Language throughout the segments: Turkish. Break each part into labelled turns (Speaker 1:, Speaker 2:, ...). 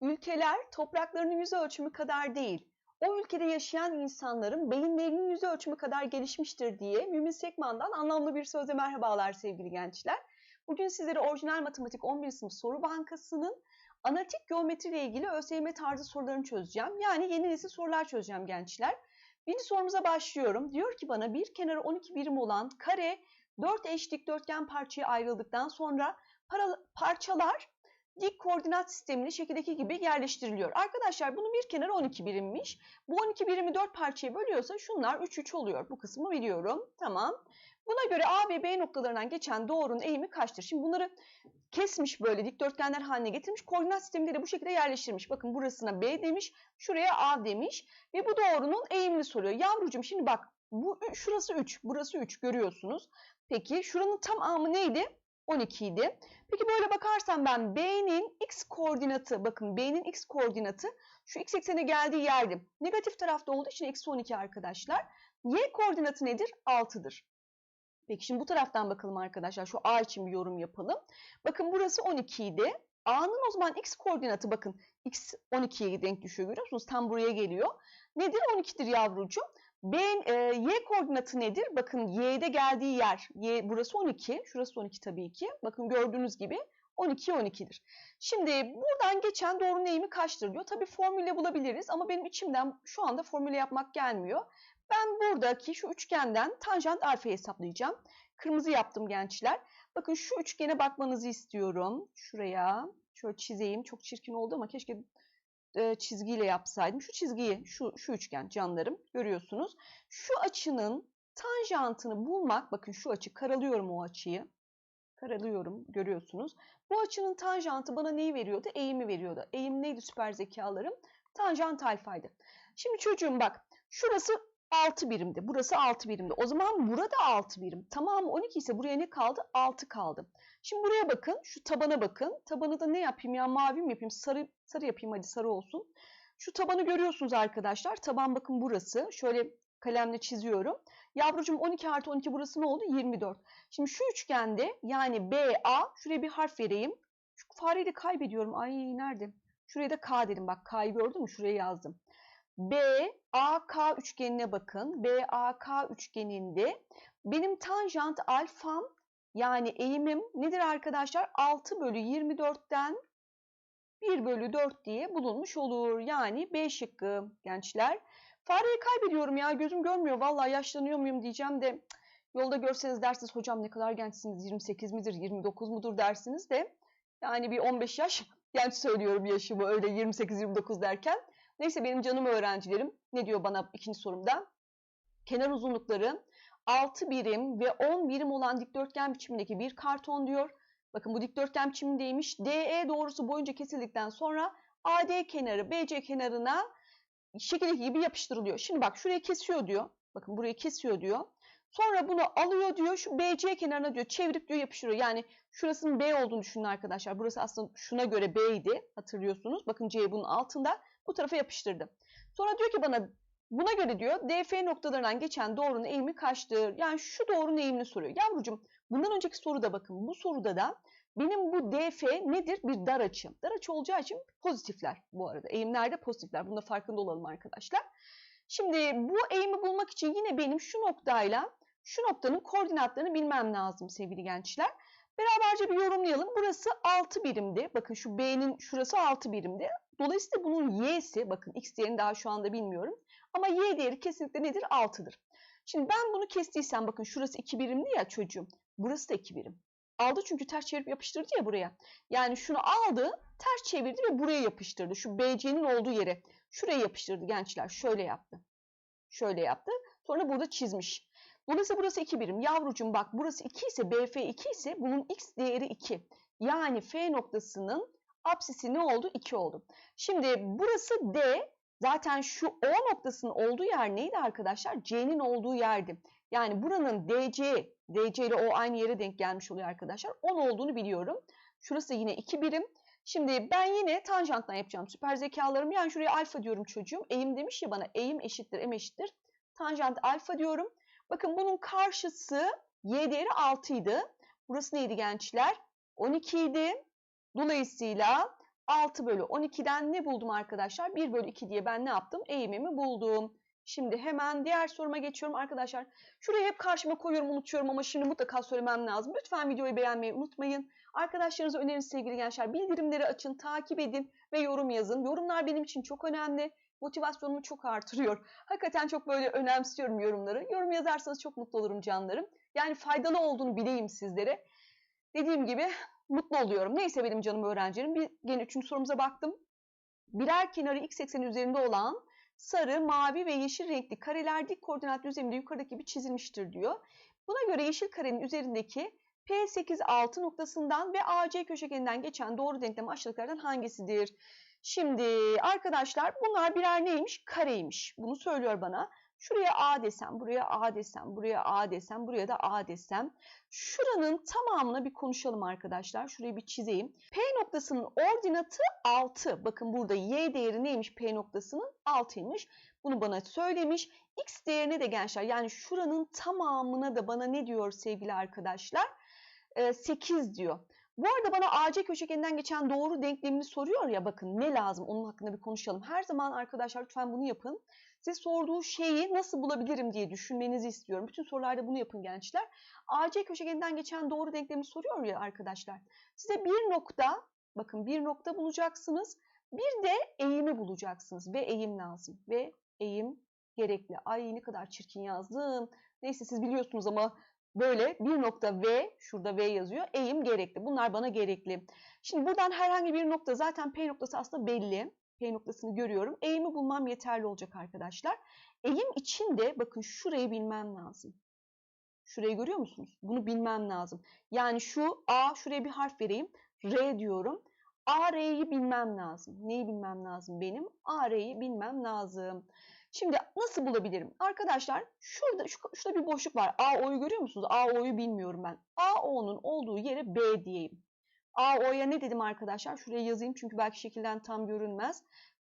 Speaker 1: ülkeler topraklarının yüz ölçümü kadar değil, o ülkede yaşayan insanların beyinlerinin yüz ölçümü kadar gelişmiştir diye Mümin Sekman'dan anlamlı bir sözle merhabalar sevgili gençler. Bugün sizlere orijinal matematik 11. sınıf soru bankasının analitik geometri ile ilgili ÖSYM tarzı sorularını çözeceğim. Yani yeni nesil sorular çözeceğim gençler. Birinci sorumuza başlıyorum. Diyor ki bana bir kenarı 12 birim olan kare 4 eş dikdörtgen parçaya ayrıldıktan sonra parçalar dik koordinat sistemini şekildeki gibi yerleştiriliyor. Arkadaşlar bunun bir kenarı 12 birimmiş. Bu 12 birimi 4 parçaya bölüyorsa şunlar 3 3 oluyor. Bu kısmı biliyorum. Tamam. Buna göre A ve B noktalarından geçen doğrunun eğimi kaçtır? Şimdi bunları kesmiş böyle dikdörtgenler haline getirmiş. Koordinat sisteminde de bu şekilde yerleştirmiş. Bakın burasına B demiş, şuraya A demiş ve bu doğrunun eğimini soruyor. Yavrucuğum şimdi bak bu şurası 3, burası 3 görüyorsunuz. Peki şuranın tamamı neydi? 12 idi. Peki böyle bakarsam ben B'nin x koordinatı, bakın B'nin x koordinatı şu x eksene geldiği yerde negatif tarafta olduğu için eksi 12 arkadaşlar. Y koordinatı nedir? 6'dır. Peki şimdi bu taraftan bakalım arkadaşlar. Şu A için bir yorum yapalım. Bakın burası 12 idi. A'nın o zaman x koordinatı bakın x 12'ye denk düşüyor görüyor musunuz? Tam buraya geliyor. Nedir? 12'dir yavrucuğum. B, e, y koordinatı nedir? Bakın y'de geldiği yer. Y, burası 12. Şurası 12 tabii ki. Bakın gördüğünüz gibi 12 12'dir. Şimdi buradan geçen doğrunun eğimi kaçtır diyor. Tabii formülle bulabiliriz ama benim içimden şu anda formüle yapmak gelmiyor. Ben buradaki şu üçgenden tanjant alfa hesaplayacağım. Kırmızı yaptım gençler. Bakın şu üçgene bakmanızı istiyorum. Şuraya şöyle çizeyim. Çok çirkin oldu ama keşke e, çizgiyle yapsaydım. Şu çizgiyi, şu, şu üçgen canlarım görüyorsunuz. Şu açının tanjantını bulmak, bakın şu açı karalıyorum o açıyı. Karalıyorum görüyorsunuz. Bu açının tanjantı bana neyi veriyordu? Eğimi veriyordu. Eğim neydi süper zekalarım? Tanjant alfaydı. Şimdi çocuğum bak şurası 6 birimdi. Burası 6 birimdi. O zaman burada 6 birim. Tamam 12 ise buraya ne kaldı? 6 kaldı. Şimdi buraya bakın. Şu tabana bakın. Tabanı da ne yapayım ya? Mavi mi yapayım? Sarı, sarı yapayım hadi sarı olsun. Şu tabanı görüyorsunuz arkadaşlar. Taban bakın burası. Şöyle kalemle çiziyorum. Yavrucuğum 12 artı 12 burası ne oldu? 24. Şimdi şu üçgende yani BA şuraya bir harf vereyim. Şu fareyi de kaybediyorum. Ay nerede? Şuraya da K dedim. Bak K'yı gördün mü? Şuraya yazdım. BAK üçgenine bakın. BAK üçgeninde benim tanjant alfam yani eğimim nedir arkadaşlar? 6 bölü 24'ten 1 bölü 4 diye bulunmuş olur. Yani B şıkkı gençler. Fareyi kaybediyorum ya gözüm görmüyor. Vallahi yaşlanıyor muyum diyeceğim de yolda görseniz dersiniz hocam ne kadar gençsiniz 28 midir 29 mudur dersiniz de yani bir 15 yaş genç söylüyorum yaşımı öyle 28-29 derken. Neyse benim canım öğrencilerim ne diyor bana ikinci sorumda? Kenar uzunlukları 6 birim ve 10 birim olan dikdörtgen biçimindeki bir karton diyor. Bakın bu dikdörtgen biçimindeymiş. DE doğrusu boyunca kesildikten sonra AD kenarı BC kenarına şekildeki gibi yapıştırılıyor. Şimdi bak şurayı kesiyor diyor. Bakın burayı kesiyor diyor. Sonra bunu alıyor diyor. Şu BC kenarına diyor çevirip diyor yapıştırıyor. Yani şurasının B olduğunu düşünün arkadaşlar. Burası aslında şuna göre B idi. Hatırlıyorsunuz. Bakın C bunun altında. Bu tarafa yapıştırdı. Sonra diyor ki bana buna göre diyor DF noktalarından geçen doğrunun eğimi kaçtır? Yani şu doğrunun eğimini soruyor. Yavrucuğum bundan önceki soruda bakın. Bu soruda da benim bu DF nedir? Bir dar açı. Dar açı olacağı için pozitifler bu arada. Eğimlerde pozitifler. Bunda farkında olalım arkadaşlar. Şimdi bu eğimi bulmak için yine benim şu noktayla şu noktanın koordinatlarını bilmem lazım sevgili gençler. Beraberce bir yorumlayalım. Burası 6 birimdi. Bakın şu B'nin şurası 6 birimdi. Dolayısıyla bunun Y'si, bakın X değerini daha şu anda bilmiyorum. Ama Y değeri kesinlikle nedir? 6'dır. Şimdi ben bunu kestiysem bakın şurası 2 birimdi ya çocuğum. Burası da 2 birim. Aldı çünkü ters çevirip yapıştırdı ya buraya. Yani şunu aldı, ters çevirdi ve buraya yapıştırdı. Şu BC'nin olduğu yere. Şuraya yapıştırdı gençler. Şöyle yaptı. Şöyle yaptı. Sonra burada çizmiş. Dolayısıyla burası 2 birim. Yavrucuğum bak burası 2 ise BF 2 ise bunun X değeri 2. Yani F noktasının apsisi ne oldu? 2 oldu. Şimdi burası D. Zaten şu O noktasının olduğu yer neydi arkadaşlar? C'nin olduğu yerdi. Yani buranın DC, DC ile O aynı yere denk gelmiş oluyor arkadaşlar. 10 olduğunu biliyorum. Şurası yine 2 birim. Şimdi ben yine tanjanttan yapacağım süper zekalarım. Yani şuraya alfa diyorum çocuğum. Eğim demiş ya bana eğim eşittir m eşittir. Tanjant alfa diyorum. Bakın bunun karşısı y değeri 6 idi. Burası neydi gençler? 12 idi. Dolayısıyla 6 bölü 12'den ne buldum arkadaşlar? 1 bölü 2 diye ben ne yaptım? Eğimimi buldum. Şimdi hemen diğer soruma geçiyorum arkadaşlar. Şurayı hep karşıma koyuyorum unutuyorum ama şimdi mutlaka söylemem lazım. Lütfen videoyu beğenmeyi unutmayın. Arkadaşlarınıza önerin sevgili gençler. Bildirimleri açın, takip edin ve yorum yazın. Yorumlar benim için çok önemli. Motivasyonumu çok artırıyor. Hakikaten çok böyle önemsiyorum yorumları. Yorum yazarsanız çok mutlu olurum canlarım. Yani faydalı olduğunu bileyim sizlere. Dediğim gibi mutlu oluyorum. Neyse benim canım öğrencilerim. Bir, gene üçüncü sorumuza baktım. Birer kenarı x ekseni üzerinde olan sarı, mavi ve yeşil renkli kareler dik koordinat düzleminde yukarıdaki gibi çizilmiştir diyor. Buna göre yeşil karenin üzerindeki P8-6 noktasından ve AC köşegeninden geçen doğru denklem aşağıdakilerden hangisidir? Şimdi arkadaşlar bunlar birer neymiş? Kareymiş. Bunu söylüyor bana. Şuraya A desem, buraya A desem, buraya A desem, buraya da A desem. Şuranın tamamını bir konuşalım arkadaşlar. Şurayı bir çizeyim. P noktasının ordinatı 6. Bakın burada Y değeri neymiş P noktasının? 6'ymış. Bunu bana söylemiş. X değerine de gençler yani şuranın tamamına da bana ne diyor sevgili arkadaşlar? Ee, 8 diyor. Bu arada bana AC köşegeninden geçen doğru denklemini soruyor ya bakın ne lazım onun hakkında bir konuşalım. Her zaman arkadaşlar lütfen bunu yapın. Size sorduğu şeyi nasıl bulabilirim diye düşünmenizi istiyorum. Bütün sorularda bunu yapın gençler. AC köşegeninden geçen doğru denklemi soruyor ya arkadaşlar. Size bir nokta, bakın bir nokta bulacaksınız. Bir de eğimi bulacaksınız ve eğim lazım. Ve eğim gerekli. Ay ne kadar çirkin yazdım. Neyse siz biliyorsunuz ama böyle bir nokta V, şurada V yazıyor. Eğim gerekli. Bunlar bana gerekli. Şimdi buradan herhangi bir nokta zaten P noktası aslında belli. P noktasını görüyorum. Eğimi bulmam yeterli olacak arkadaşlar. Eğim için de bakın şurayı bilmem lazım. Şurayı görüyor musunuz? Bunu bilmem lazım. Yani şu A, şuraya bir harf vereyim. R diyorum. A, R'yi bilmem lazım. Neyi bilmem lazım benim? A, R'yi bilmem lazım. Şimdi nasıl bulabilirim? Arkadaşlar şurada şu, şurada bir boşluk var. A, O'yu görüyor musunuz? A, O'yu bilmiyorum ben. A, O'nun olduğu yere B diyeyim. A, O'ya ne dedim arkadaşlar? Şuraya yazayım çünkü belki şekilden tam görünmez.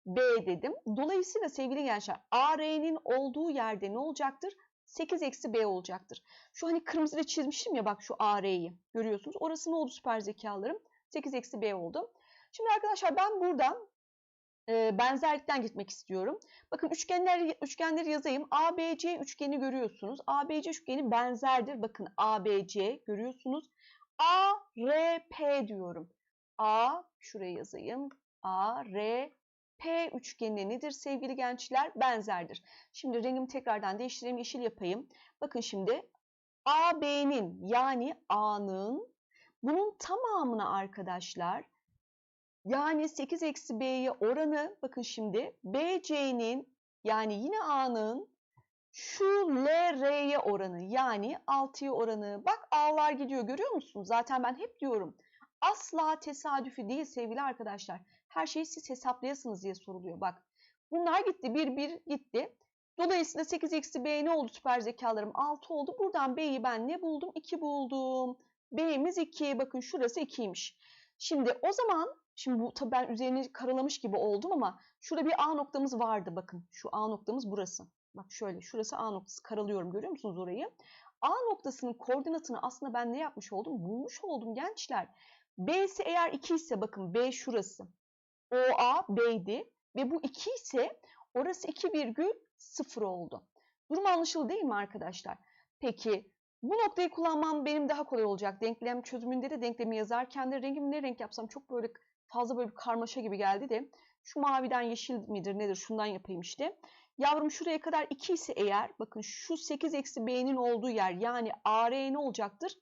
Speaker 1: B dedim. Dolayısıyla sevgili gençler A, R'nin olduğu yerde ne olacaktır? 8 eksi B olacaktır. Şu hani kırmızıyla çizmiştim ya bak şu A, R'yi görüyorsunuz. Orası ne oldu süper zekalarım? 8 eksi B oldu. Şimdi arkadaşlar ben buradan e, benzerlikten gitmek istiyorum. Bakın üçgenler üçgenleri yazayım. ABC üçgeni görüyorsunuz. ABC üçgeni benzerdir. Bakın ABC görüyorsunuz. A, R, P diyorum. A, şuraya yazayım. A, R, P üçgeni nedir sevgili gençler? Benzerdir. Şimdi rengimi tekrardan değiştireyim. Yeşil yapayım. Bakın şimdi AB'nin yani A'nın bunun tamamına arkadaşlar yani 8 eksi B'ye oranı bakın şimdi BC'nin yani yine A'nın şu LR'ye oranı yani 6'ya oranı. Bak A'lar gidiyor görüyor musunuz? Zaten ben hep diyorum. Asla tesadüfi değil sevgili arkadaşlar. Her şeyi siz hesaplayasınız diye soruluyor. Bak bunlar gitti. 1 1 gitti. Dolayısıyla 8 eksi B ne oldu süper zekalarım? 6 oldu. Buradan B'yi ben ne buldum? 2 buldum. B'miz 2. Bakın şurası 2'ymiş. Şimdi o zaman şimdi bu tabii ben üzerini karalamış gibi oldum ama şurada bir A noktamız vardı bakın. Şu A noktamız burası. Bak şöyle şurası A noktası karalıyorum görüyor musunuz orayı? A noktasının koordinatını aslında ben ne yapmış oldum? Bulmuş oldum gençler. B'si eğer 2 ise bakın B şurası. OA B'ydi ve bu 2 ise orası 2,0 oldu. Durum anlaşıldı değil mi arkadaşlar? Peki bu noktayı kullanmam benim daha kolay olacak. Denklem çözümünde de denklemi yazarken de rengimi ne renk yapsam çok böyle fazla böyle bir karmaşa gibi geldi de şu maviden yeşil midir nedir şundan yapayım işte. Yavrum şuraya kadar 2 ise eğer bakın şu 8 eksi b'nin olduğu yer yani AR ne olacaktır?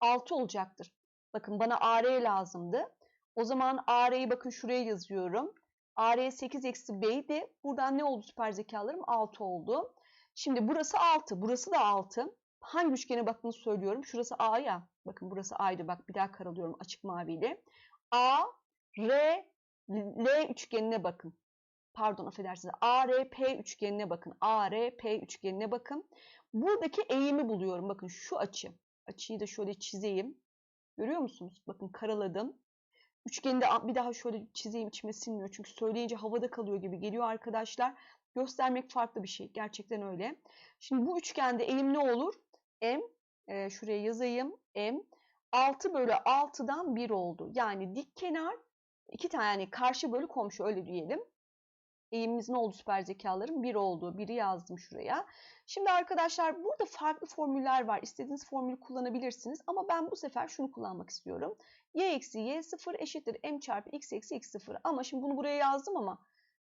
Speaker 1: 6 olacaktır. Bakın bana AR lazımdı. O zaman AR'yi bakın şuraya yazıyorum. AR 8 eksi b'ydi. Buradan ne oldu süper zekalarım? 6 oldu. Şimdi burası 6. Burası da 6. Hangi üçgene baktığını söylüyorum. Şurası A ya. Bakın burası A'ydı. Bak bir daha karalıyorum açık maviyle. A, R, L üçgenine bakın. Pardon affedersiniz. ARP üçgenine bakın. ARP üçgenine bakın. Buradaki eğimi buluyorum. Bakın şu açı. Açıyı da şöyle çizeyim. Görüyor musunuz? Bakın karaladım. Üçgeni bir daha şöyle çizeyim içime sinmiyor. Çünkü söyleyince havada kalıyor gibi geliyor arkadaşlar. Göstermek farklı bir şey. Gerçekten öyle. Şimdi bu üçgende eğim ne olur? M, e, şuraya yazayım. M 6 bölü 6'dan 1 oldu. Yani dik kenar iki tane yani karşı bölü komşu öyle diyelim. Eğimimiz ne oldu süper zekaların? 1 oldu. Biri yazdım şuraya. Şimdi arkadaşlar burada farklı formüller var. İstediğiniz formülü kullanabilirsiniz. Ama ben bu sefer şunu kullanmak istiyorum. y eksi y 0 eşittir m çarpı x eksi x 0. Ama şimdi bunu buraya yazdım ama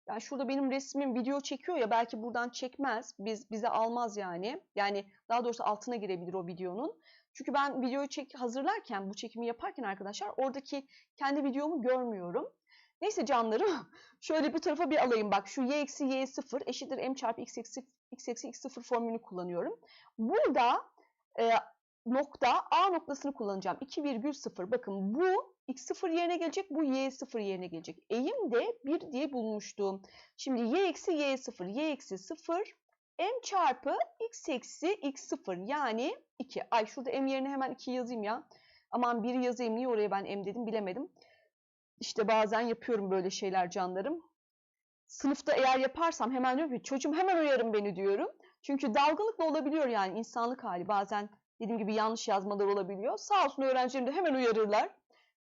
Speaker 1: yani şurada benim resmim video çekiyor ya belki buradan çekmez. Biz bize almaz yani. Yani daha doğrusu altına girebilir o videonun. Çünkü ben videoyu çek hazırlarken bu çekimi yaparken arkadaşlar oradaki kendi videomu görmüyorum. Neyse canlarım şöyle bu tarafa bir alayım. Bak şu y eksi y 0 eşittir m çarpı x eksi x eksi x 0 formülünü kullanıyorum. Burada e, nokta a noktasını kullanacağım. 2,0 bakın bu x0 yerine gelecek bu y0 yerine gelecek. Eğim de 1 diye bulmuştum. Şimdi y eksi y0 y eksi 0 m çarpı x eksi x0 yani 2. Ay şurada m yerine hemen 2 yazayım ya. Aman 1 yazayım niye oraya ben m dedim bilemedim. İşte bazen yapıyorum böyle şeyler canlarım. Sınıfta eğer yaparsam hemen diyorum ki çocuğum hemen uyarın beni diyorum. Çünkü dalgınlık da olabiliyor yani insanlık hali. Bazen dediğim gibi yanlış yazmalar olabiliyor. Sağ olsun öğrencilerim de hemen uyarırlar.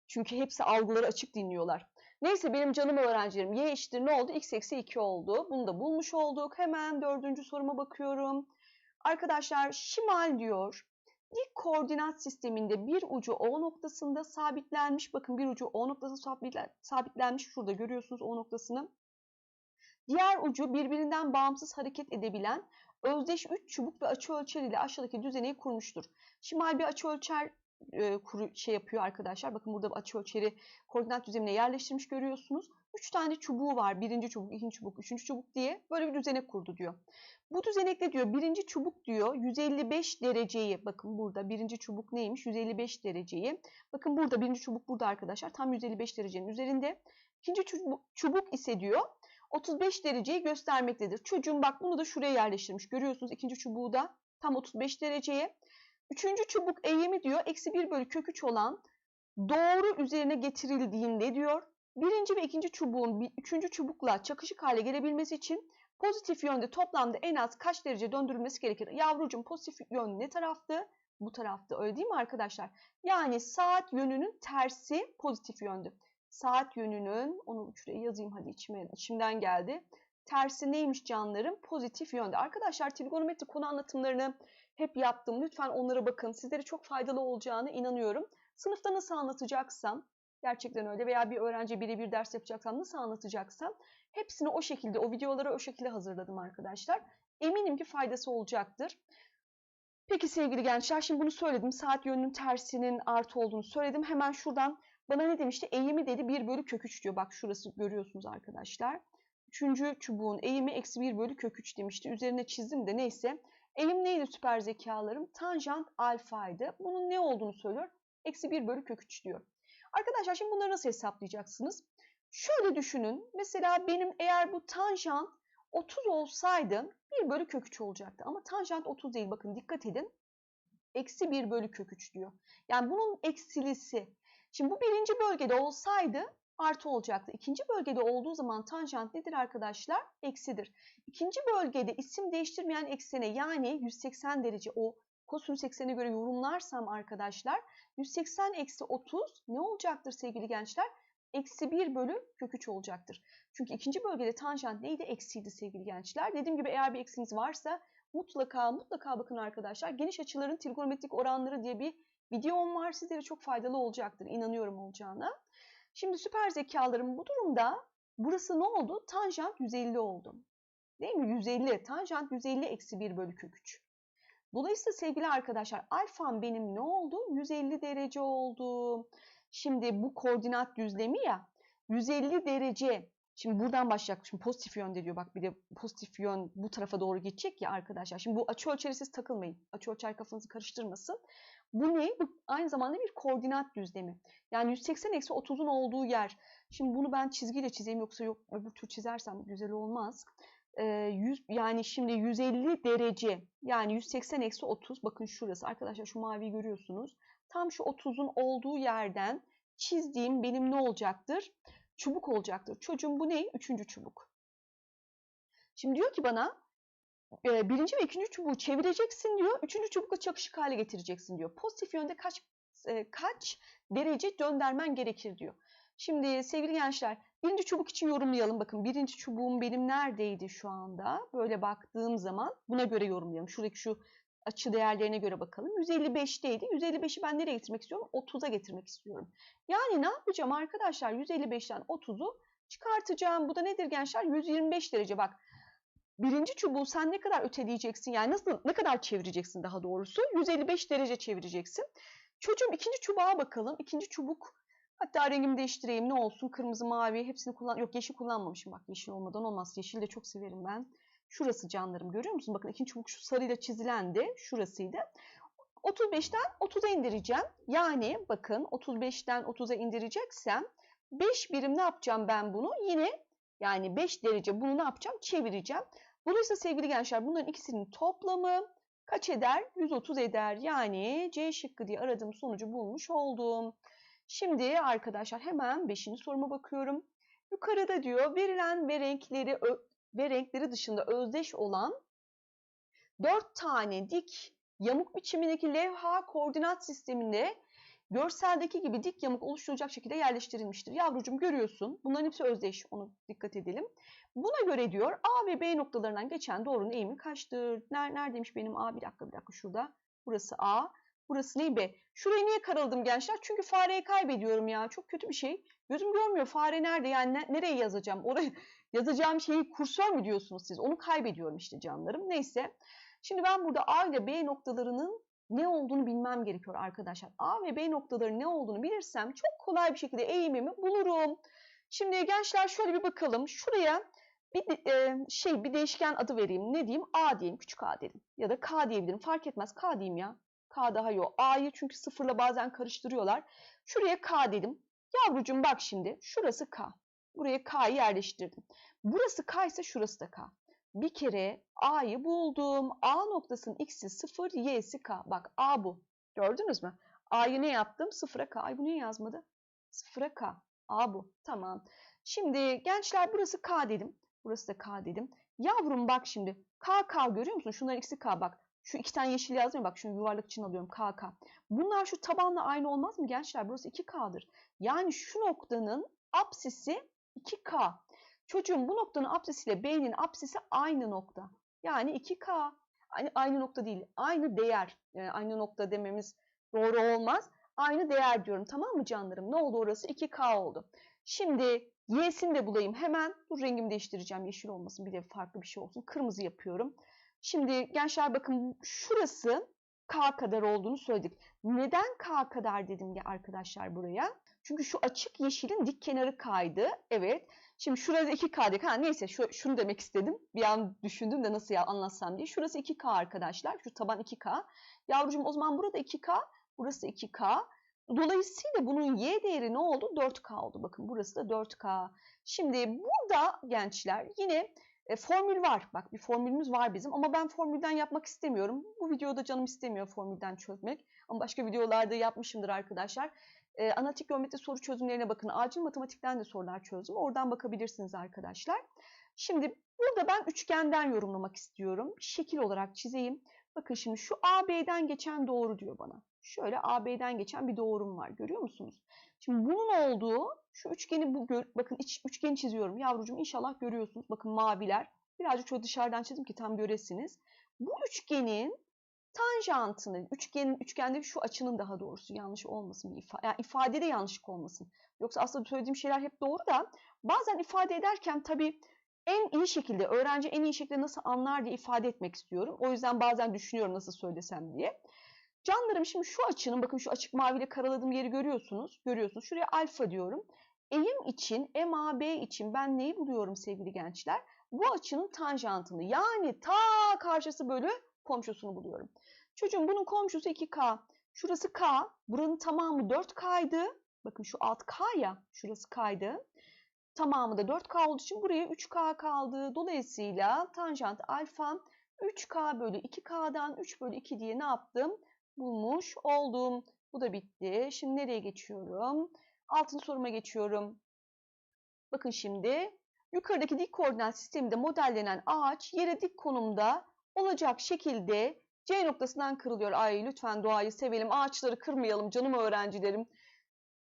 Speaker 1: Çünkü hepsi algıları açık dinliyorlar. Neyse benim canım öğrencilerim y eşittir ne oldu? x eksi 2 oldu. Bunu da bulmuş olduk. Hemen dördüncü soruma bakıyorum. Arkadaşlar şimal diyor. Dik koordinat sisteminde bir ucu O noktasında sabitlenmiş. Bakın bir ucu O noktası sabitlenmiş. Şurada görüyorsunuz O noktasını. Diğer ucu birbirinden bağımsız hareket edebilen özdeş 3 çubuk ve açı ölçer ile aşağıdaki düzeneyi kurmuştur. Şimal bir açı ölçer e, kuru, şey yapıyor arkadaşlar. Bakın burada açı ölçeri koordinat düzenine yerleştirmiş görüyorsunuz. 3 tane çubuğu var. Birinci çubuk, ikinci çubuk, üçüncü çubuk diye böyle bir düzenek kurdu diyor. Bu düzenekte diyor birinci çubuk diyor 155 dereceyi bakın burada birinci çubuk neymiş 155 dereceyi. Bakın burada birinci çubuk burada arkadaşlar tam 155 derecenin üzerinde. İkinci çubuk, çubuk ise diyor 35 dereceyi göstermektedir. Çocuğum bak bunu da şuraya yerleştirmiş. Görüyorsunuz ikinci çubuğu da tam 35 dereceye. Üçüncü çubuk eğimi diyor eksi 1 bölü kök 3 olan doğru üzerine getirildiğinde diyor birinci ve ikinci çubuğun üçüncü çubukla çakışık hale gelebilmesi için pozitif yönde toplamda en az kaç derece döndürülmesi gerekir? Yavrucuğum pozitif yön ne taraftı? Bu tarafta öyle değil mi arkadaşlar? Yani saat yönünün tersi pozitif yöndü. Saat yönünün, onu şuraya yazayım hadi içime, içimden geldi. Tersi neymiş canlarım? Pozitif yönde. Arkadaşlar trigonometri konu anlatımlarını hep yaptım. Lütfen onlara bakın. Sizlere çok faydalı olacağını inanıyorum. Sınıfta nasıl anlatacaksam, gerçekten öyle veya bir öğrenci birebir ders yapacaksam nasıl anlatacaksam hepsini o şekilde, o videoları o şekilde hazırladım arkadaşlar. Eminim ki faydası olacaktır. Peki sevgili gençler şimdi bunu söyledim. Saat yönünün tersinin artı olduğunu söyledim. Hemen şuradan bana ne demişti? Eğimi dedi 1 bölü kök 3 diyor. Bak şurası görüyorsunuz arkadaşlar. Üçüncü çubuğun eğimi eksi 1 bölü kök 3 demişti. Üzerine çizdim de neyse. Eğim neydi süper zekalarım? Tanjant alfaydı. Bunun ne olduğunu söylüyor. Eksi 1 bölü kök 3 diyor. Arkadaşlar şimdi bunları nasıl hesaplayacaksınız? Şöyle düşünün. Mesela benim eğer bu tanjant 30 olsaydı 1 bölü kök 3 olacaktı. Ama tanjant 30 değil. Bakın dikkat edin. Eksi 1 bölü kök 3 diyor. Yani bunun eksilisi. Şimdi bu birinci bölgede olsaydı artı olacaktı. İkinci bölgede olduğu zaman tanjant nedir arkadaşlar? Eksidir. İkinci bölgede isim değiştirmeyen eksene yani 180 derece o kosinüs eksene göre yorumlarsam arkadaşlar 180 eksi 30 ne olacaktır sevgili gençler? Eksi 1 bölü kök 3 olacaktır. Çünkü ikinci bölgede tanjant neydi? Eksiydi sevgili gençler. Dediğim gibi eğer bir eksiniz varsa mutlaka mutlaka bakın arkadaşlar. Geniş açıların trigonometrik oranları diye bir videom var. Sizlere çok faydalı olacaktır. İnanıyorum olacağına. Şimdi süper zekalarım bu durumda burası ne oldu? Tanjant 150 oldu. Değil mi? 150. Tanjant 150 eksi 1 bölü kök 3. Dolayısıyla sevgili arkadaşlar alfam benim ne oldu? 150 derece oldu. Şimdi bu koordinat düzlemi ya 150 derece. Şimdi buradan başlayacak. Şimdi pozitif yönde diyor. Bak bir de pozitif yön bu tarafa doğru gidecek ya arkadaşlar. Şimdi bu açı ölçeri siz takılmayın. Açı ölçer kafanızı karıştırmasın. Bu ne? Bu aynı zamanda bir koordinat düzlemi. Yani 180 eksi 30'un olduğu yer. Şimdi bunu ben çizgiyle çizeyim yoksa yok öbür tür çizersem güzel olmaz. Ee, 100, yani şimdi 150 derece yani 180 eksi 30 bakın şurası arkadaşlar şu maviyi görüyorsunuz. Tam şu 30'un olduğu yerden çizdiğim benim ne olacaktır? Çubuk olacaktır. Çocuğum bu ne? Üçüncü çubuk. Şimdi diyor ki bana e, birinci ve ikinci çubuğu çevireceksin diyor. Üçüncü çubukla çakışık hale getireceksin diyor. Pozitif yönde kaç e, kaç derece döndürmen gerekir diyor. Şimdi sevgili gençler birinci çubuk için yorumlayalım. Bakın birinci çubuğum benim neredeydi şu anda? Böyle baktığım zaman buna göre yorumlayalım. Şuradaki şu açı değerlerine göre bakalım. 155'teydi. 155'i ben nereye getirmek istiyorum? 30'a getirmek istiyorum. Yani ne yapacağım arkadaşlar? 155'ten 30'u çıkartacağım. Bu da nedir gençler? 125 derece. Bak birinci çubuğu sen ne kadar öteleyeceksin? Yani nasıl ne kadar çevireceksin daha doğrusu? 155 derece çevireceksin. Çocuğum ikinci çubuğa bakalım. İkinci çubuk hatta rengimi değiştireyim ne olsun? Kırmızı, mavi hepsini kullan. Yok yeşil kullanmamışım bak. Yeşil olmadan olmaz. Yeşil de çok severim ben. Şurası canlarım görüyor musun? Bakın ikinci çubuk şu sarıyla çizilendi. Şurasıydı. 35'ten 30'a indireceğim. Yani bakın 35'ten 30'a indireceksem 5 birim ne yapacağım ben bunu? Yine yani 5 derece bunu ne yapacağım? Çevireceğim. Dolayısıyla sevgili gençler bunların ikisinin toplamı kaç eder? 130 eder. Yani C şıkkı diye aradığım sonucu bulmuş oldum. Şimdi arkadaşlar hemen 5. soruma bakıyorum. Yukarıda diyor verilen ve renkleri ve renkleri dışında özdeş olan 4 tane dik yamuk biçimindeki levha koordinat sisteminde görseldeki gibi dik yamuk oluşturacak şekilde yerleştirilmiştir. Yavrucuğum görüyorsun. Bunların hepsi özdeş. Onu dikkat edelim. Buna göre diyor A ve B noktalarından geçen doğrunun eğimi kaçtır? Neredeymiş benim A? Bir dakika bir dakika şurada. Burası A. Burası ne B? Şurayı niye karaladım gençler? Çünkü fareyi kaybediyorum ya. Çok kötü bir şey. Gözüm görmüyor. Fare nerede? Yani ne, nereye yazacağım? Oraya yazacağım şeyi kursör mü diyorsunuz siz? Onu kaybediyorum işte canlarım. Neyse. Şimdi ben burada A ile B noktalarının ne olduğunu bilmem gerekiyor arkadaşlar. A ve B noktaları ne olduğunu bilirsem çok kolay bir şekilde eğimimi bulurum. Şimdi gençler şöyle bir bakalım. Şuraya bir e, şey bir değişken adı vereyim. Ne diyeyim? A diyeyim. Küçük A dedim. Ya da K diyebilirim. Fark etmez. K diyeyim ya. K daha yok. A'yı çünkü sıfırla bazen karıştırıyorlar. Şuraya K dedim. Yavrucuğum bak şimdi. Şurası K. Buraya K'yı yerleştirdim. Burası K ise şurası da K. Bir kere A'yı buldum. A noktasının x'i 0, y'si K. Bak A bu. Gördünüz mü? A'yı ne yaptım? 0'a K. Ay bu niye yazmadı? 0'a K. A bu. Tamam. Şimdi gençler burası K dedim. Burası da K dedim. Yavrum bak şimdi. K, K görüyor musun? Şunların ikisi K bak. Şu iki tane yeşil yazmıyor. Bak şunu yuvarlak için alıyorum. K, K. Bunlar şu tabanla aynı olmaz mı gençler? Burası 2K'dır. Yani şu noktanın apsisi 2K. Çocuğum bu noktanın apsisiyle B'nin apsisi aynı nokta. Yani 2K. Aynı, aynı nokta değil. Aynı değer. Yani aynı nokta dememiz doğru olmaz. Aynı değer diyorum. Tamam mı canlarım? Ne oldu orası? 2K oldu. Şimdi Y'sini de bulayım. Hemen dur rengimi değiştireceğim. Yeşil olmasın. Bir de farklı bir şey olsun. Kırmızı yapıyorum. Şimdi gençler bakın şurası K kadar olduğunu söyledik. Neden K kadar dedim ya arkadaşlar buraya? Çünkü şu açık yeşilin dik kenarı kaydı. Evet. Şimdi şurası 2K Ha, neyse şu, şunu demek istedim. Bir an düşündüm de nasıl ya anlatsam diye. Şurası 2K arkadaşlar. Şu taban 2K. Yavrucuğum o zaman burada 2K. Burası 2K. Dolayısıyla bunun y değeri ne oldu? 4K oldu. Bakın burası da 4K. Şimdi burada gençler yine e, formül var. Bak bir formülümüz var bizim ama ben formülden yapmak istemiyorum. Bu videoda canım istemiyor formülden çözmek. Ama başka videolarda yapmışımdır arkadaşlar. E, analitik geometri soru çözümlerine bakın. Acil matematikten de sorular çözdüm. Oradan bakabilirsiniz arkadaşlar. Şimdi burada ben üçgenden yorumlamak istiyorum. Şekil olarak çizeyim. Bakın şimdi şu AB'den geçen doğru diyor bana. Şöyle AB'den geçen bir doğrum var. Görüyor musunuz? Şimdi bunun olduğu şu üçgeni bu bakın iç üçgeni çiziyorum. Yavrucuğum inşallah görüyorsunuz. Bakın maviler. Birazcık şöyle dışarıdan çizdim ki tam göresiniz. Bu üçgenin tanjantını, üçgen, üçgende şu açının daha doğrusu yanlış olmasın. Bir ifade, yani ifadede yanlışlık olmasın. Yoksa aslında söylediğim şeyler hep doğru da bazen ifade ederken tabii en iyi şekilde, öğrenci en iyi şekilde nasıl anlar diye ifade etmek istiyorum. O yüzden bazen düşünüyorum nasıl söylesem diye. Canlarım şimdi şu açının, bakın şu açık maviyle karaladığım yeri görüyorsunuz. Görüyorsunuz. Şuraya alfa diyorum. Eğim için, MAB için ben neyi buluyorum sevgili gençler? Bu açının tanjantını yani ta karşısı bölü komşusunu buluyorum. Çocuğum bunun komşusu 2K. Şurası K. Buranın tamamı 4K'ydı. Bakın şu alt K ya. Şurası K'ydı. Tamamı da 4K olduğu için buraya 3K kaldı. Dolayısıyla tanjant alfa 3K bölü 2K'dan 3 bölü 2 diye ne yaptım? Bulmuş oldum. Bu da bitti. Şimdi nereye geçiyorum? Altıncı soruma geçiyorum. Bakın şimdi yukarıdaki dik koordinat sisteminde modellenen ağaç yere dik konumda olacak şekilde C noktasından kırılıyor. Ay lütfen doğayı sevelim, ağaçları kırmayalım canım öğrencilerim.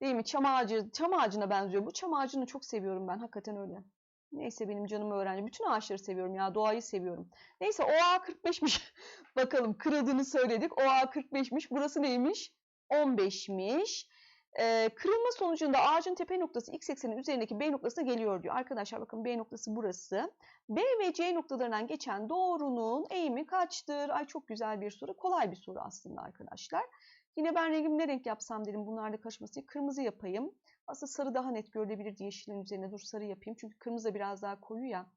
Speaker 1: Değil mi? Çam ağacı, çam ağacına benziyor. Bu çam ağacını çok seviyorum ben. Hakikaten öyle. Neyse benim canım öğrenci. Bütün ağaçları seviyorum ya. Doğayı seviyorum. Neyse OA 45'miş. Bakalım kırıldığını söyledik. OA 45'miş. Burası neymiş? 15'miş. Ee, kırılma sonucunda ağacın tepe noktası x eksenin üzerindeki B noktasına geliyor diyor. Arkadaşlar bakın B noktası burası. B ve C noktalarından geçen doğrunun eğimi kaçtır? Ay çok güzel bir soru. Kolay bir soru aslında arkadaşlar. Yine ben rengimi ne renk yapsam dedim bunlarda kaçması. Kırmızı yapayım. Aslında sarı daha net görülebilir yeşilin üzerine. Dur sarı yapayım. Çünkü kırmızı da biraz daha koyu ya.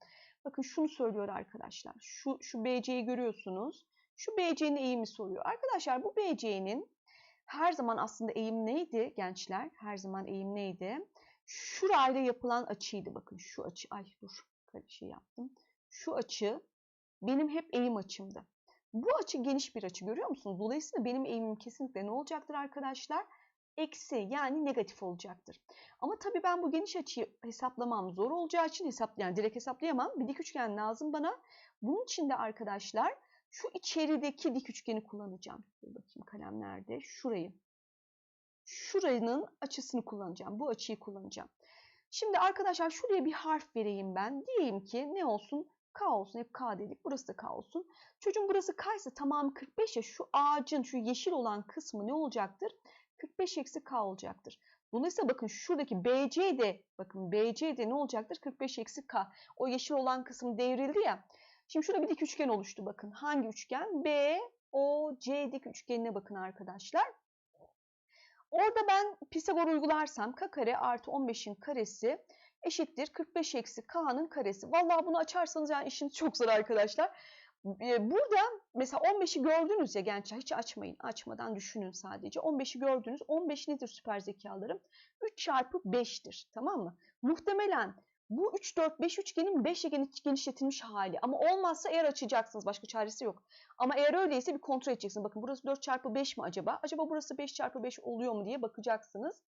Speaker 1: Bakın şunu söylüyor arkadaşlar. Şu, şu BC'yi görüyorsunuz. Şu BC'nin eğimi soruyor. Arkadaşlar bu BC'nin her zaman aslında eğim neydi gençler? Her zaman eğim neydi? Şurayla yapılan açıydı. Bakın şu açı. Ay dur. Şey yaptım. Şu açı benim hep eğim açımdı. Bu açı geniş bir açı görüyor musunuz? Dolayısıyla benim eğimim kesinlikle ne olacaktır arkadaşlar? Eksi yani negatif olacaktır. Ama tabii ben bu geniş açıyı hesaplamam zor olacağı için hesap yani direkt hesaplayamam. Bir dik üçgen lazım bana. Bunun için de arkadaşlar şu içerideki dik üçgeni kullanacağım. Dur bakayım kalem nerede? Şurayı. Şuranın açısını kullanacağım. Bu açıyı kullanacağım. Şimdi arkadaşlar şuraya bir harf vereyim ben. Diyeyim ki ne olsun? K olsun. Hep K dedik. Burası da K olsun. Çocuğun burası K ise tamamı 45 ya şu ağacın şu yeşil olan kısmı ne olacaktır? 45 eksi K olacaktır. Dolayısıyla bakın şuradaki BC de bakın BC de ne olacaktır? 45 eksi K. O yeşil olan kısım devrildi ya. Şimdi şurada bir dik üçgen oluştu bakın. Hangi üçgen? B, O, C dik üçgenine bakın arkadaşlar. Orada ben Pisagor uygularsam k kare artı 15'in karesi eşittir 45 eksi k'nın karesi. Vallahi bunu açarsanız yani işiniz çok zor arkadaşlar. Burada mesela 15'i gördünüz ya gençler hiç açmayın. Açmadan düşünün sadece. 15'i gördünüz. 15 nedir süper zekalarım? 3 çarpı 5'tir. Tamam mı? Muhtemelen bu 3, 4, 5 üçgenin 5'e genişletilmiş hali. Ama olmazsa eğer açacaksınız. Başka çaresi yok. Ama eğer öyleyse bir kontrol edeceksiniz. Bakın burası 4 çarpı 5 mi acaba? Acaba burası 5 çarpı 5 oluyor mu diye bakacaksınız.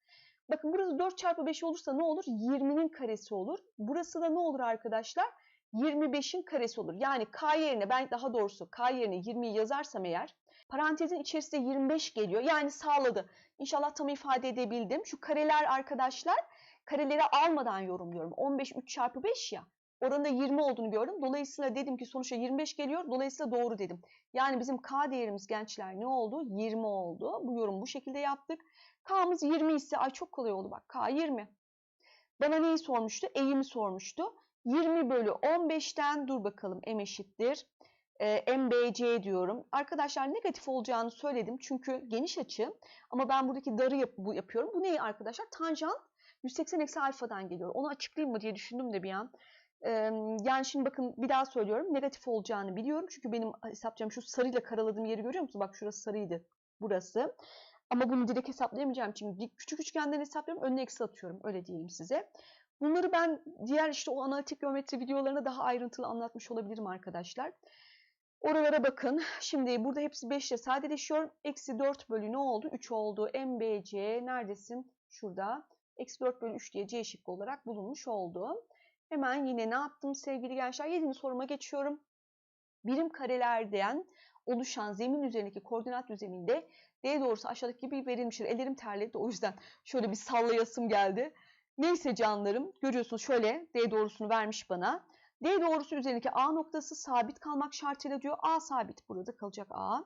Speaker 1: Bakın burası 4 çarpı 5 olursa ne olur? 20'nin karesi olur. Burası da ne olur arkadaşlar? 25'in karesi olur. Yani k yerine ben daha doğrusu k yerine 20'yi yazarsam eğer parantezin içerisinde 25 geliyor. Yani sağladı. İnşallah tam ifade edebildim. Şu kareler arkadaşlar kareleri almadan yorumluyorum. 15 3 çarpı 5 ya. Oranında 20 olduğunu gördüm. Dolayısıyla dedim ki sonuçta 25 geliyor. Dolayısıyla doğru dedim. Yani bizim K değerimiz gençler ne oldu? 20 oldu. Bu yorum bu şekilde yaptık. K'mız 20 ise ay çok kolay oldu bak. K 20. Bana neyi sormuştu? Eğimi sormuştu. 20 bölü 15'ten dur bakalım M eşittir. E, MBC diyorum. Arkadaşlar negatif olacağını söyledim. Çünkü geniş açı. Ama ben buradaki darı yap bu yapıyorum. Bu neyi arkadaşlar? Tanjant 180 eksi alfadan geliyor. Onu açıklayayım mı diye düşündüm de bir an. Ee, yani şimdi bakın bir daha söylüyorum. Negatif olacağını biliyorum. Çünkü benim hesaplayacağım şu sarıyla karaladığım yeri görüyor musun? Bak şurası sarıydı. Burası. Ama bunu direkt hesaplayamayacağım. Şimdi küçük üçgenden hesaplıyorum. Önüne eksi atıyorum. Öyle diyeyim size. Bunları ben diğer işte o analitik geometri videolarında daha ayrıntılı anlatmış olabilirim arkadaşlar. Oralara bakın. Şimdi burada hepsi 5 ile sadeleşiyor. Eksi 4 bölü ne oldu? 3 oldu. MBC neredesin? Şurada. Eksi 4 bölü 3 diye C şıkkı olarak bulunmuş oldu. Hemen yine ne yaptım sevgili gençler? 7. soruma geçiyorum. Birim karelerden oluşan zemin üzerindeki koordinat düzleminde D doğrusu aşağıdaki gibi verilmiştir. Ellerim terledi de o yüzden şöyle bir sallayasım geldi. Neyse canlarım görüyorsunuz şöyle D doğrusunu vermiş bana. D doğrusu üzerindeki A noktası sabit kalmak şartıyla diyor. A sabit burada kalacak A.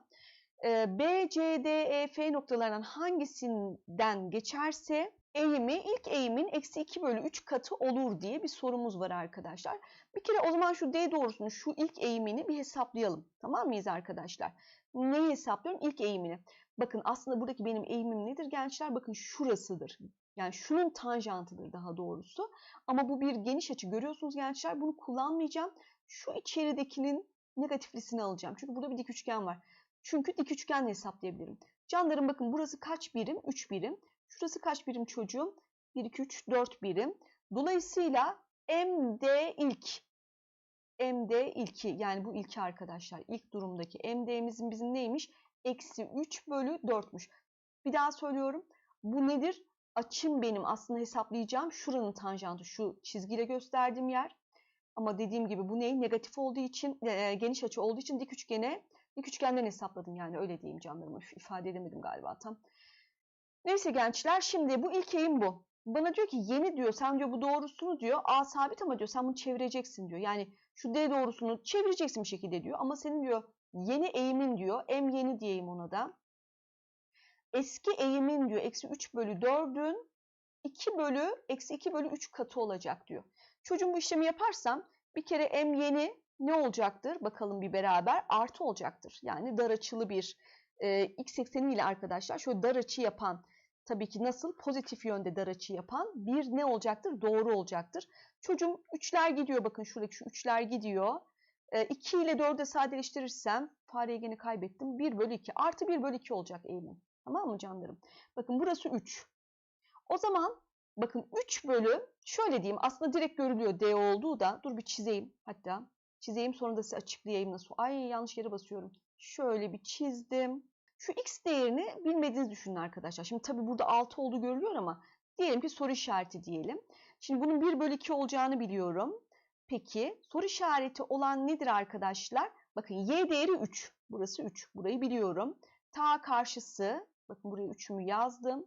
Speaker 1: B, C, D, E, F noktalarından hangisinden geçerse eğimi ilk eğimin eksi 2 bölü 3 katı olur diye bir sorumuz var arkadaşlar. Bir kere o zaman şu D doğrusunun şu ilk eğimini bir hesaplayalım. Tamam mıyız arkadaşlar? Neyi hesaplıyorum? İlk eğimini. Bakın aslında buradaki benim eğimim nedir gençler? Bakın şurasıdır. Yani şunun tanjantıdır daha doğrusu. Ama bu bir geniş açı görüyorsunuz gençler. Bunu kullanmayacağım. Şu içeridekinin negatiflisini alacağım. Çünkü burada bir dik üçgen var. Çünkü dik üçgenle hesaplayabilirim. Canlarım bakın burası kaç birim? 3 birim. Şurası kaç birim çocuğum? 1, 2, 3, 4 birim. Dolayısıyla MD ilk. MD ilki yani bu ilki arkadaşlar. ilk durumdaki MD'mizin bizim neymiş? Eksi 3 bölü 4'müş. Bir daha söylüyorum. Bu nedir? Açım benim aslında hesaplayacağım. Şuranın tanjantı şu çizgiyle gösterdiğim yer. Ama dediğim gibi bu ney? Negatif olduğu için, e, geniş açı olduğu için dik üçgene, dik üçgenden hesapladım yani öyle diyeyim canlarım. ifade edemedim galiba tam. Neyse gençler şimdi bu ilk eğim bu. Bana diyor ki yeni diyor sen diyor bu doğrusunu diyor A sabit ama diyor sen bunu çevireceksin diyor. Yani şu D doğrusunu çevireceksin bir şekilde diyor. Ama senin diyor yeni eğimin diyor M yeni diyeyim ona da. Eski eğimin diyor eksi 3 bölü 4'ün 2 bölü eksi 2 bölü 3 katı olacak diyor. Çocuğum bu işlemi yaparsam bir kere M yeni ne olacaktır? Bakalım bir beraber artı olacaktır. Yani dar açılı bir e, x ekseni ile arkadaşlar şöyle dar açı yapan tabii ki nasıl pozitif yönde dar açı yapan bir ne olacaktır? Doğru olacaktır. Çocuğum üçler gidiyor bakın şuradaki şu üçler gidiyor. E, 2 ile 4'e sadeleştirirsem fareyi gene kaybettim. 1 bölü 2 artı 1 bölü 2 olacak eğilim. Tamam mı canlarım? Bakın burası 3. O zaman bakın 3 bölü şöyle diyeyim aslında direkt görülüyor D olduğu da dur bir çizeyim hatta. Çizeyim sonra da size açıklayayım nasıl. Ay yanlış yere basıyorum. Şöyle bir çizdim. Şu x değerini bilmediğinizi düşünün arkadaşlar. Şimdi tabii burada 6 olduğu görülüyor ama diyelim ki soru işareti diyelim. Şimdi bunun 1 bölü 2 olacağını biliyorum. Peki soru işareti olan nedir arkadaşlar? Bakın y değeri 3. Burası 3. Burayı biliyorum. Ta karşısı bakın buraya 3'ümü yazdım.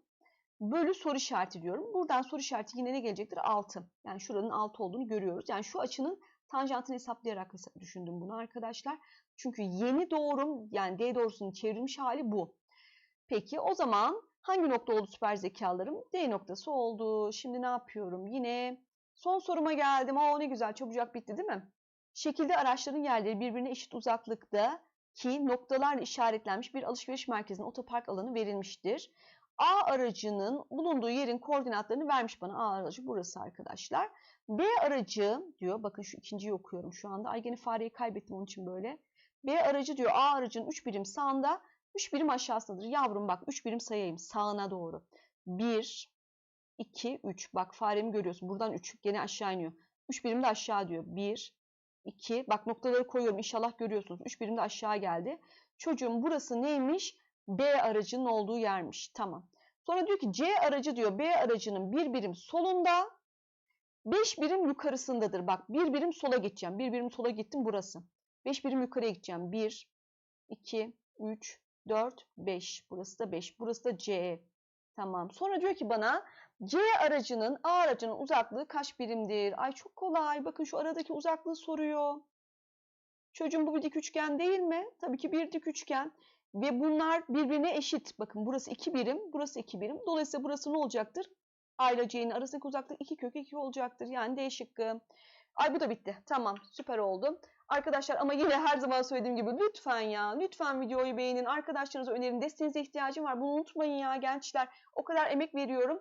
Speaker 1: Bölü soru işareti diyorum. Buradan soru işareti yine ne gelecektir? 6. Yani şuranın 6 olduğunu görüyoruz. Yani şu açının tanjantını hesaplayarak düşündüm bunu arkadaşlar. Çünkü yeni doğrum yani D doğrusunun çevrilmiş hali bu. Peki o zaman hangi nokta oldu süper zekalarım? D noktası oldu. Şimdi ne yapıyorum? Yine son soruma geldim. Aa ne güzel çabucak bitti değil mi? Şekilde araçların yerleri birbirine eşit uzaklıkta ki noktalarla işaretlenmiş bir alışveriş merkezinin otopark alanı verilmiştir. A aracının bulunduğu yerin koordinatlarını vermiş bana. A aracı burası arkadaşlar. B aracı diyor. Bakın şu ikinciyi okuyorum şu anda. Ay gene fareyi kaybettim onun için böyle. B aracı diyor A aracın 3 birim sağında 3 birim aşağısındadır. Yavrum bak 3 birim sayayım sağına doğru. 1, 2, 3. Bak faremi görüyorsun. Buradan 3 gene aşağı iniyor. 3 birim de aşağı diyor. 1, 2. Bak noktaları koyuyorum. İnşallah görüyorsunuz. 3 birim de aşağı geldi. Çocuğum burası neymiş? B aracının olduğu yermiş. Tamam. Sonra diyor ki C aracı diyor B aracının bir birim solunda 5 birim yukarısındadır. Bak bir birim sola gideceğim. Bir birim sola gittim burası. 5 birim yukarıya gideceğim. 1, 2, 3, 4, 5. Burası da 5. Burası da C. Tamam. Sonra diyor ki bana C aracının A aracının uzaklığı kaç birimdir? Ay çok kolay. Bakın şu aradaki uzaklığı soruyor. Çocuğum bu bir dik üçgen değil mi? Tabii ki bir dik üçgen. Ve bunlar birbirine eşit. Bakın burası 2 birim, burası 2 birim. Dolayısıyla burası ne olacaktır? A ile C'nin arasındaki uzaklık 2 kök 2 olacaktır. Yani D şıkkı. Ay bu da bitti. Tamam süper oldu. Arkadaşlar ama yine her zaman söylediğim gibi lütfen ya lütfen videoyu beğenin. Arkadaşlarınıza önerin. Desteğinize ihtiyacım var. Bunu unutmayın ya gençler. O kadar emek veriyorum.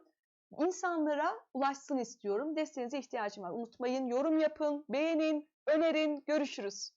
Speaker 1: İnsanlara ulaşsın istiyorum. Desteğinize ihtiyacım var. Unutmayın yorum yapın, beğenin, önerin. Görüşürüz.